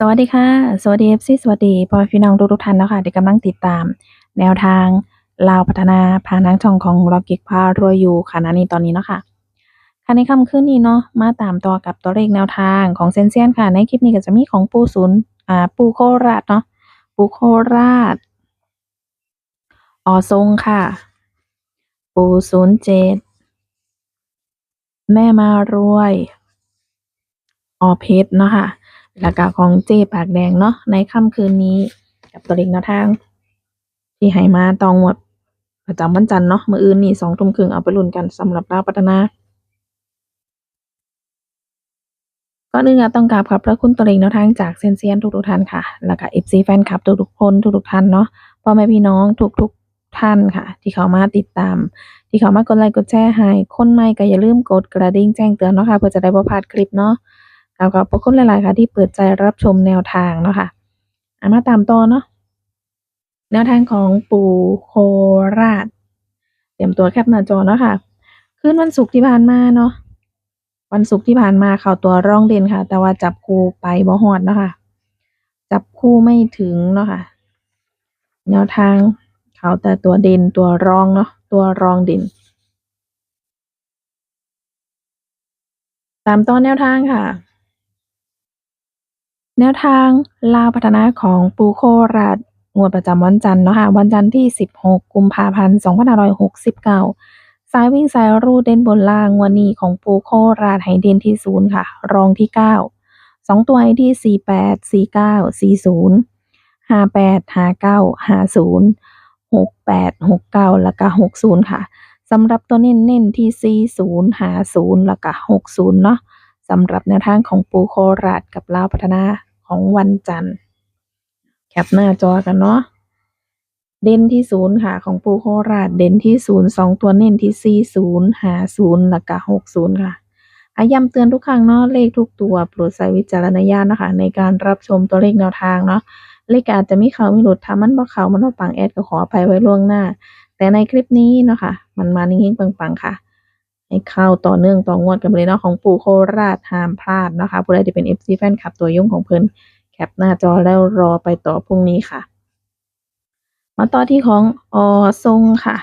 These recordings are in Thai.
สวัสดีค่ะ สวัสดี FC สวัสดีพ่อพี่น้องทุกๆท่านนะค่ะที่กำลังติดตาม แนวทางลาวพัฒนาผ่านทางช่องของร็อกกิกพารวยอยู่ค่ะณนี้ตอนนี้เนาะค่ะค่ะในค่ำคืนนี้เนาะมาตามต่อกับตัวเลขแนวทางของเซนเซียนค่ะ ในคลิปนี้ก็จะมีของปูศูนย์อ่าปูโคราชเนาะปูโคราชอทรงค่ะ ปูศูนย์เจ็ดแม่มารวย ออเพชรเนาะค่ะ แล้วก็ของเจปากแดงเนาะในค่ำคืนนี้กับตัวเลขแนวทาง ที่ให้มาตองงวดประจำวันจันทร์เนาะมืออื่นนี่สองทุ่มครึ่งเอาไปลุ้นกันสำหรับลาวพัฒนาก่อนอื่นก็ต้องกราบขอบพระคุณตัวเลขแนวทางจากเซนเซียนๆทุกๆท่านค่ะ แล้วก็ FC แฟนคลับทุกๆคนทุกๆท่านเนาะพ่อแม่พี่น้องทุกๆท่านค่ะ ที่เขามาติดตาม ที่เขามากดไลค์กดแชร์ให้คนใหม่ก็อย่าลืมกดกระดิ่งแจ้งเตือนเนาะค่ะเพื่อจะได้บ่พลาดคลิปเนาะ แล้วก็ขอบคุณหลาย ๆ ค่ะ ที่เปิดใจรับชมแนวทางเนาะค่ะอะมาตามต่อเนาะแนวทางของปู่โคราช เตรียมตัวแคปหน้าจอเนาะค่ะคืนวันศุกร์ที่ผ่านมาเนาะวันศุกร์ที่ผ่านมาเข้าตัวร่องเด่นค่ะ แต่ว่าจับคู่ไปบ่ฮอดเนาะค่ะจับคู่ไม่ถึงเนาะค่ะ แนวทางเขาแต่ตัวเด่นตัวรองเนาะตัวรองเด่นตามต่อแนวทางค่ะ แนวทางลาวพัฒนาของปูโคราชงวดประจำวันจันทร์เนาะค่ะวันจันทร์ที่ 16 กุมภาพันธ์2569 สายวิ่งสายรูดเด่นบนล่างวันนี้ของปูโคราชให้เด่นที่ 0 ค่ะ รองที่ 9 2 ตัวให้ที่ 48 49 40 58 59 50 68 69 แล้วก็60 ค่ะสำหรับตัวเน้นๆที่ 40 50 แล้วก็60 เนาะ สำหรับแนวทางของปูโคราชกับลาวพัฒนาของวันจันทร์ แคปหน้าจอกันเนาะเด่นที่ศูนย์ค่ะของปูโคราชเด่นที่ศูนย์สองตัวเน้นที่สี่ศูนย์ห้าศูนย์แล้วก็หกศูนย์ค่ะอาย้ำเตือนทุกครั้งเนาะเลขทุกตัวโปรดใช้วิจารณญาณนะคะ ในการรับชมตัวเลขแนวทางเนาะเลขอาจจะมีเขาไมีหลุดถ้ามันบ่เขามันบ่ปังแอดก็ขออภัยไว้ล่วงหน้า แต่ในคลิปนี้เนาะค่ะมันมานิ่งๆปังๆค่ะ ให้เข้าต่อเนื่องต่องวดกันไปเลยเนาะของปู่โคราชห้ามพลาดนะคะผู้ใดที่เป็น FC แฟนคลับตัวยุ่งของเพิ่นแคปหน้าจอแล้วรอไปต่อพรุ่งนี้ค่ะ มาต่อที่ของอทรงค่ะ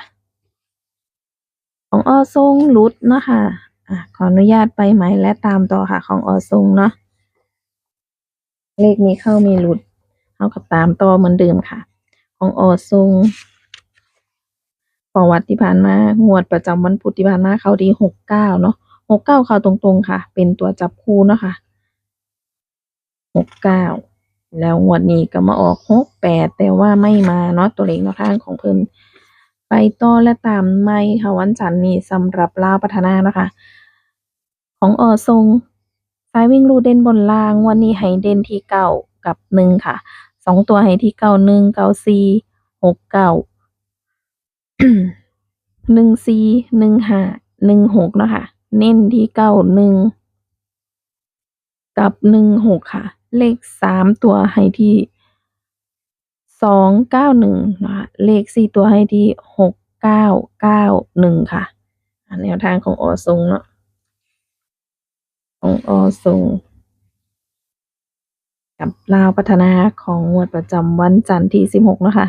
ของอทรงลุดเนาะค่ะอะขออนุญาตไปไหมและตามต่อค่ะ ของอทรงเนาะเลขนี้เข้ามีหลุดเท่ากับตามต่อเหมือนเดิมค่ะ ของอทรง ประวัติที่ผ่านมางวดประจำวันพุธที่ผ่านมาเขาดีหกเก้าเนาะหกเก้าเขาตรงๆค่ะ เป็นตัวจับคู่เนาะค่ะหกเก้าแล้วงวดนี้ก็มาออกหกแปดแต่ว่าไม่มาเนาะตัวเลขแนวทางของเพิ่นไปต่อและตามไม่ค่ะวันจันทร์นี้สำหรับลาวพัฒนานะคะ ของออทรงสายวิ่งรูเด่นบนล่างวันนี้ให้เด่นที่เก้ากับหนึ่งค่ะสองตัวให้ที่เก้าหนึ่งเก้าสี่หกเก้า หนึ่งสี่หนึ่งห้าหนึ่งหกเนาะค่ะ เน้นที่เก้าหนึ่งกับหนึ่งหกค่ะ เลขสามตัวให้ที่สองเก้าหนึ่งนะคะเลขสี่ตัวให้ที่หกเก้าเก้าหนึ่งค่ะแนวทางของอทรงเนาะของอทรงกับลาวพัฒนาของงวดประจำวันจันทร์ที่สิบหกเนาะค่ะ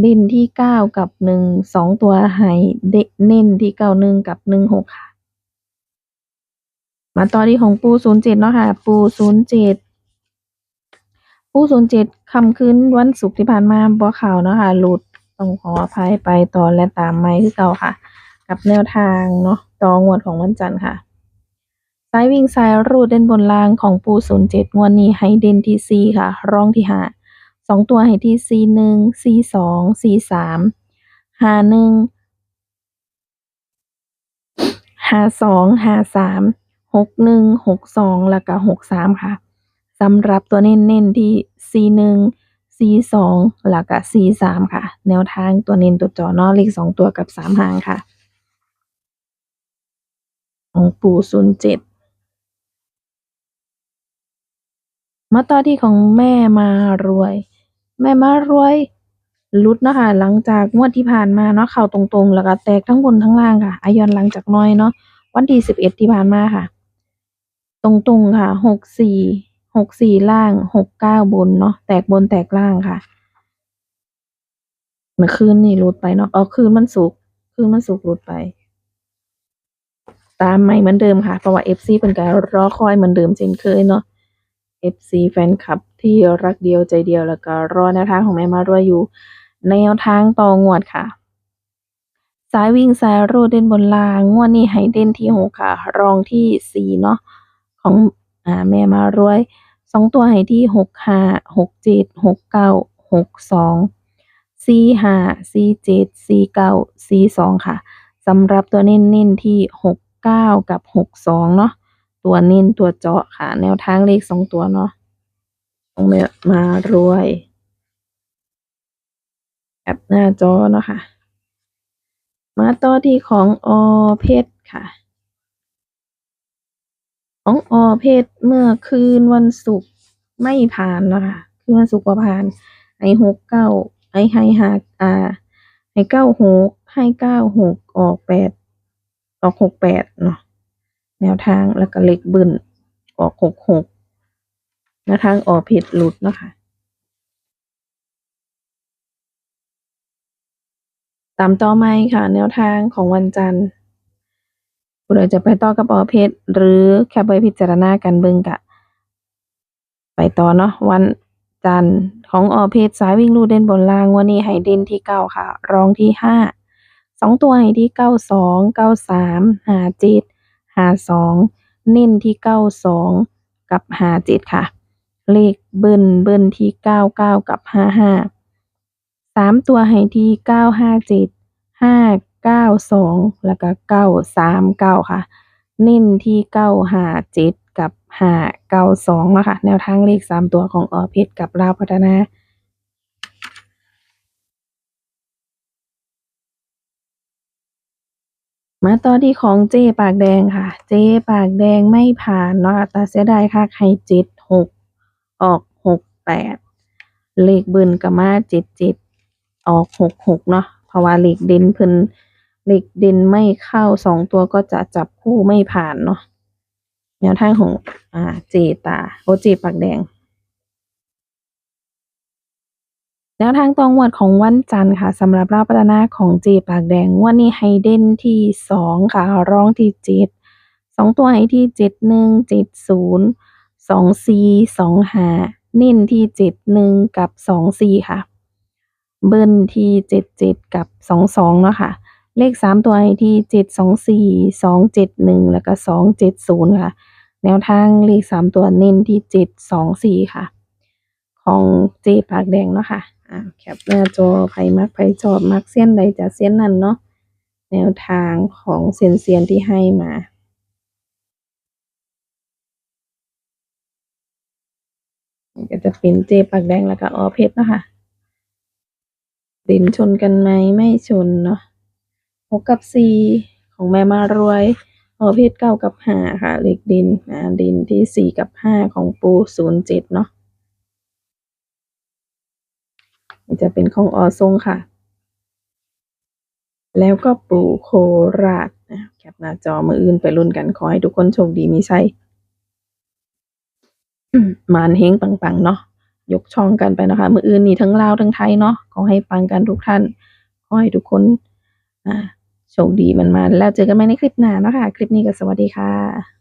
เด่นที่เก้ากับหนึ่งสองตัวให้เด็กเน้นที่เก้าหนึ่งกับหนึ่งหกค่ะ มาต่อที่ของปูศูนย์เจ็ดเนาะค่ะ ปูศูนย์เจ็ดปูศูนย์เจ็ดคำคืนวันศุกร์ที่ผ่านมาบ่ข่าวเนาะค่ะ หลุดต้องขออภัยไปต่อและตามไม่คือเก่าค่ะ กับแนวทางเนาะต่องวดของวันจันทร์ค่ะสายวิ่งสายรูดเด่นบนล่างของปูศูนย์เจ็ดงวดนี้ให้เด่นที่สี่ค่ะ รองที่ห้า สองตัวให้ที่สี่หนึ่งสี่สองสี่สามห้าหนึ่งห้าสองห้าสามหกหนึ่งหกสองแล้วก็หกสามค่ะสำหรับตัวเน้นๆที่สี่หนึ่งสี่สองแล้วก็สี่สามค่ะ แนวทางตัวเน้นตัวจอนอเลขสองตัวกับสามหางค่ะของปู่ศูนย์เจ็ดมาต่อที่ของแม่มารวย แม่มารวยหลุดเนาะคะหลังจากงวดที่ผ่านมาเนาะเข้าตรงๆ แล้วก็แตกทั้งบนทั้งล่างค่ะอายอนหลังจากน้อยเนาะวันที่สิบเอ็ดที่ผ่านมาค่ะ ตรงๆค่ะหกสี่หกสี่ล่างหกเก้าบนเนาะแตกบนแตกล่างค่ะเมื่อคืนนี่รุดไปเนาะเอคืนมันสุกคืนมันสุกร์รุดไป ตามใหม่เหมือนเดิมค่ะเพราะว่า FC เป็นการรอคอยเหมือนเดิมเช่นเคยเนาะ FC แฟนคลับที่รักเดียวใจเดียวแล้วก็รอแนวทางของแม่มารวยอยู่ แนวทางต่องวดค่ะ สายวิ่งสายรูดเด่นบนลางงวดนี้ให้เด่นที่หกค่ะ รองที่สี่เนาะของอ่าแม่มารวยสองตัวให้ที่หกห้าหกเจ็ดหกเก้าหกสองสี่ห้าสี่เจ็ดสี่เก้าสี่สองค่ะสำหรับตัวเน้นๆที่หกเก้ากับหกสองเนาะ ตัวเน้นตัวเจาะค่ะ แนวทางเลขสองตัวเนาะของแม่มารวยแอปหน้าจอเนาะค่ะ มาต่อที่ของอเพชรค่ะ ของอเพชรเมื่อคืนวันศุกร์ไม่ผ่านเนาะคะคืนวันศุกร์บ่ผ่านให้หกเก้าให้ให้าอ่าให้เก้าหกให้เก้าหกออกแปดออกหกแปดเนาะ แนวทางแล้วก็เลขเบึ้นออกหกหกแนวทางออเพชรหลุดเนาะค่ะตามต่อไหมค่ะ แนวทางของวันจันทร์ผู้ใดจะไปต่อกับออเพชรหรือแค่ไปพิจารณากันเบิ่งกะ ไปต่อเนาะวันจันทร์ของออเพชรสายวิ่งลูดเด่นบนล่างวันนี้ให้เด่นที่เก้าค่ะ รองที่ห้าสองตัวให้ที่เก้าสองเก้าสามหาเจ็ด หาสองเน้นที่เก้าสองกับหาเจ็ดค่ะ เลขเบิ้ลเบิ้ลที่เก้าเก้ากับห้าห้าสามตัวให้ที่เก้าห้าเจ็ดห้าเก้าสองแล้วก็เก้าสามเก้าค่ะ เน้นที่เก้าห้าเจ็ดกับห้าเก้าสองนะค่ะ แนวทางเลขสามตัวของออเพชรกับลาวพัฒนา มาต่อที่ของเจปากแดงค่ะ เจปากแดงไม่ผ่านเนาะแต่เสียดายค่ะให้เจ็ดหกออกหกแปดเลขเบิ้ลก็มาเจ็ดเจ็ดออกหกหกเนาะเพราะว่าเลขเด่นเพิ่นเลขเด่นไม่เข้าสองตัวก็จะจับคู่ไม่ผ่านเนาะแนวทางของอ่าเจตาโอเจปากแดง แนวทางตองวดของวันจันทร์ค่ะสำหรับรอบพัฒนาของเจปากแดงวันนี้ให้เดนที่สองค่ะร้องที่เจ็ดสองตัวให้ที่เจ็ดหนึ่งเจ็ดศูนย์สองสี่สองหาเน้นที่เจ็ดหนึ่งกับสองสี่ค่ะ เบิ้ลที่เจ็ดเจ็ดกับสองสองเนาะค่ะ เลขสามตัวให้ที่เจ็ดสองสี่สองเจ็ดหนึ่งแล้วก็สองเจ็ดศูนย์ค่ะ แนวทางเลขสามตัวเน้นที่เจ็ดสองสี่ค่ะ ของเจปากแดงเนาะค่ะ อ่าแคปหน้าจอไผมักไผชอบมักเส้นใดจะเส้นนั้นเนาะแนวทางของเซียนเซียนที่ให้มาก็จะเป็นเจปากแดงแล้วก็ออเพชรนะคะดินชนกันไหมไม่ชนเนาะหกกับสี่ของแม่มารวยออเพชรเก้ากับห้าค่ะ เลขดินอ่าดินที่สี่กับห้าของปูศูนย์เจ็ดเนาะ นี่ จะเป็นของออทรงค่ะ แล้วก็ปูโคราชนะแคปหน้าจอมืออื่นไปรุ่นกัน ขอให้ทุกคนโชคดีมีชัยมานเฮงปังๆ เนาะยกช่องกันไปนะคะ มืออื่นนี่ทั้งลาวทั้งไทยเนาะขอให้ปังกันทุกท่าน ขอให้ทุกคนอ่าโชคดีมันมาแล้วเจอกันใหม่ในคลิปหน้านะคะ คลิปนี้ก็สวัสดีค่ะ